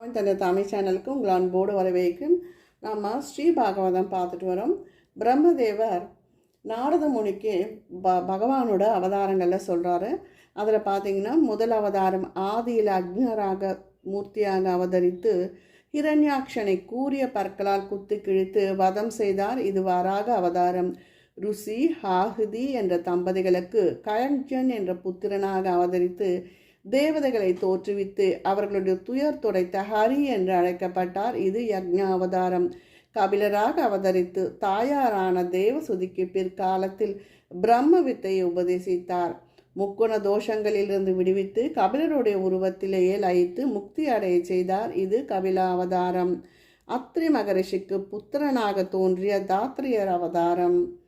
தந்த தமிழ் சேனலுக்கு உங்கள் அன்போடு வரவேற்கும் நாம் ஸ்ரீ பாகவதம் பார்த்துட்டு வரோம். பிரம்மதேவர் நாரத முனிக்கு ப பகவானோட அவதாரங்களில் சொல்கிறாரு அதில் பார்த்தீங்கன்னா முதல் அவதாரம் ஆதியில் அக்னராக மூர்த்தியாக அவதரித்து ஹிரண்யாக்ஷனை கூறிய பற்களால் குத்து கிழித்து வதம் செய்தார். இது வராக அவதாரம். ருசி ஹாகுதி என்ற தம்பதிகளுக்கு கயஞ்சன் என்ற புத்திரனாக அவதரித்து தேவதைகளை தோற்றுவித்து அவர்களுடைய துயர் துடைத்த ஹரி என்று அழைக்கப்பட்டார். இது யக்ஞா அவதாரம் கபிலராக அவதரித்து தாயாரான தேவசுதிக்கு பிற்காலத்தில் பிரம்ம வித்தையை உபதேசித்தார். முக்குண தோஷங்களிலிருந்து விடுவித்து கபிலருடைய உருவத்திலேயே லயித்து முக்தி அடைய செய்தார். இது கபிலா அவதாரம் அத்ரி மகரிஷிக்கு புத்திரனாக தோன்றிய தாத்ரியர் அவதாரம்.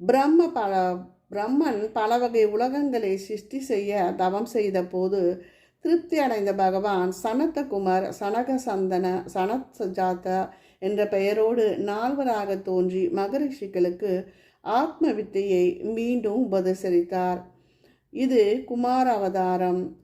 பிரம்ம பல பிரம்மன் பல வகை உலகங்களை சிருஷ்டி செய்ய தவம் செய்த போது திருப்தி அடைந்த பகவான் சனத்தகுமார் சனக சந்தன சனத் சஜாதா என்ற பெயரோடு நால்வராக தோன்றி மகரிஷிகளுக்கு ஆத்ம வித்தையை மீண்டும் உபதேசித்தார். இது குமார அவதாரம்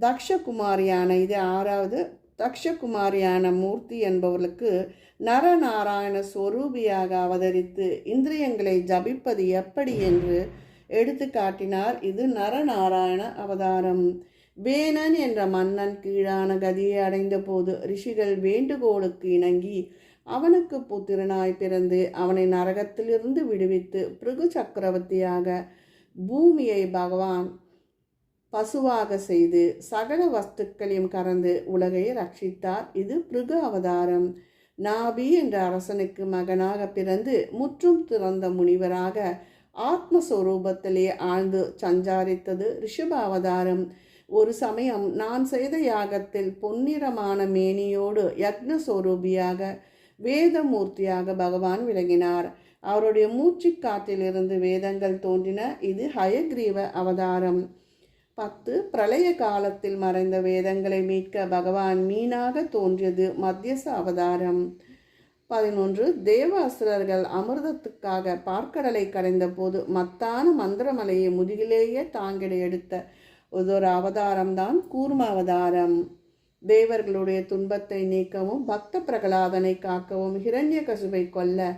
தக்ஷகுமாரியான இது ஆறாவது தக்ஷகுமாரியான மூர்த்தி என்பவர்களுக்கு நரநாராயண ஸ்வரூபியாக அவதரித்து இந்திரியங்களை ஜபிப்பது எப்படி என்று எடுத்து காட்டினார். இது நரநாராயண அவதாரம். வேணன் என்ற மன்னன் கீழான கதியை அடைந்த போது ரிஷிகள் வேண்டுகோளுக்கு இணங்கி அவனுக்கு புத்திரனாய் பிறந்து அவனை நரகத்திலிருந்து விடுவித்து பிருகு சக்கரவர்த்தியாக பூமியை பகவான் பசுவாக செய்து சகல வஸ்துக்களையும் கறந்து உலகை ரட்சித்தார். இது பிருகு அவதாரம். நாபி என்ற அரசனுக்கு மகனாக பிறந்து முற்றும் திறந்த முனிவராக ஆத்மஸ்வரூபத்திலே ஆழ்ந்து சஞ்சாரித்தது ரிஷப அவதாரம் ஒரு சமயம் நான் செய்த யாகத்தில் பொன்னிறமான மேனியோடு யக்னஸ்வரூபியாக வேதமூர்த்தியாக பகவான் விளங்கினார். அவருடைய மூச்சுக்காற்றிலிருந்து வேதங்கள் தோன்றின. இது ஹயக்ரீவ அவதாரம். பத்து பிரளய காலத்தில் மறைந்த வேதங்களை மீட்க பகவான் மீனாக தோன்றியது மத்தியச அவதாரம். பதினொன்று தேவ அசுரர்கள் அமிர்தத்துக்காக பார்க்கடலை கடைந்த போது மத்தான மந்திரமலையை முதுகிலேயே தாங்கிட எடுத்த ஒரு அவதாரம்தான் கூர்ம அவதாரம் தேவர்களுடைய துன்பத்தை நீக்கவும் பக்த பிரகலாதனை காக்கவும் ஹிரண்ய கசுவை கொல்ல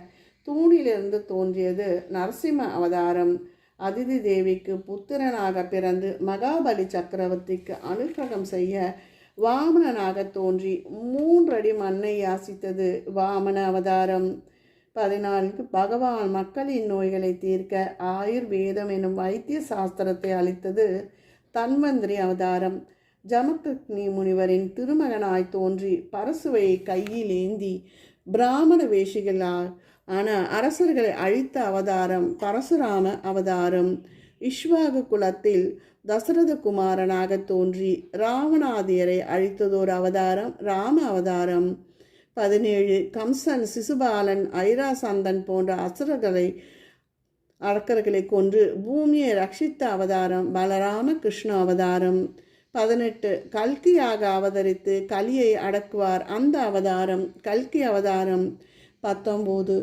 தூணிலிருந்து தோன்றியது நரசிம்ம அவதாரம். அதிதி தேவிக்கு புத்திரனாக பிறந்து மகாபலி சக்கரவர்த்திக்கு அனுகிரகம் செய்ய வாமனனாக தோன்றி மூன்றடி மண்ணை யாசித்தது வாமன அவதாரம். பதினான்கு பகவான் மக்களின் நோய்களை தீர்க்க ஆயுர்வேதம் எனும் வைத்திய சாஸ்திரத்தை அளித்தது தன்வந்திரி அவதாரம். ஜமதக்னி முனிவரின் திருமகனாய் தோன்றி பரசுவை கையில் ஏந்தி பிராமண வேஷிகளால் ஆன அரசர்களை அழித்த அவதாரம் பரசுராம அவதாரம். இஷ்வாக குலத்தில் தசரத குமாரனாக தோன்றி ராவணாதியரை அழித்ததோர் அவதாரம் ராம அவதாரம். பதினேழு கம்சன் சிசுபாலன் ஐராசந்தன் போன்ற அசுரர்களை அரக்கர்களை கொன்று பூமியை ரட்சித்த அவதாரம் பலராம கிருஷ்ண அவதாரம். பதினெட்டு கல்கியாக அவதரித்து கலியை அடக்குவார் அந்த அவதாரம் கல்கி அவதாரம். பத்தொம்போது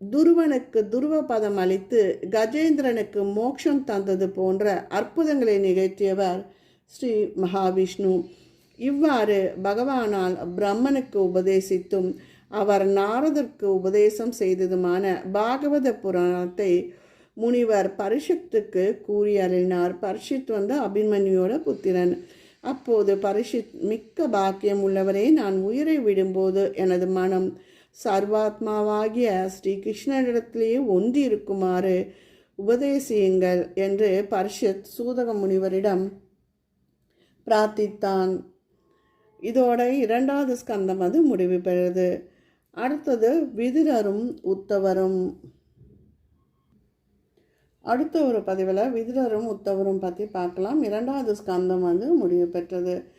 துருவனுக்கு துருவ பதம் அளித்து கஜேந்திரனுக்கு மோட்சம் தந்தது போன்ற அற்புதங்களை நிகழ்த்தியவர் ஸ்ரீ மகாவிஷ்ணு. இவ்வாறு பகவானால் பிரம்மனுக்கு உபதேசித்தும் அவர் நாரதற்கு உபதேசம் செய்ததுமான பாகவத புராணத்தை முனிவர் பரிஷத்துக்கு கூறி அருளினார் பரிஷித் வந்து அபிமன்யோட புத்திரன். அப்போது பரிஷித் மிக்க பாக்கியம் உள்ளவரே நான் உயிரை விடும்போது எனது மனம் சர்வாத்மாவாகிய ஸ்ரீ கிருஷ்ணனிடத்திலேயே ஒன்றி இருக்குமாறு உபதேசியுங்கள் என்று பரிஷத் சூதக முனிவரிடம் பிரார்த்தித்தான். இதோட இரண்டாவது ஸ்கந்தம் அது முடிவு பெறுது. அடுத்தது விதிரரும் உத்தவரும். அடுத்த ஒரு பதிவில் விதிரரும் உத்தவரும் பற்றி பார்க்கலாம். இரண்டாவது ஸ்கந்தம் வந்து முடிவு பெற்றது.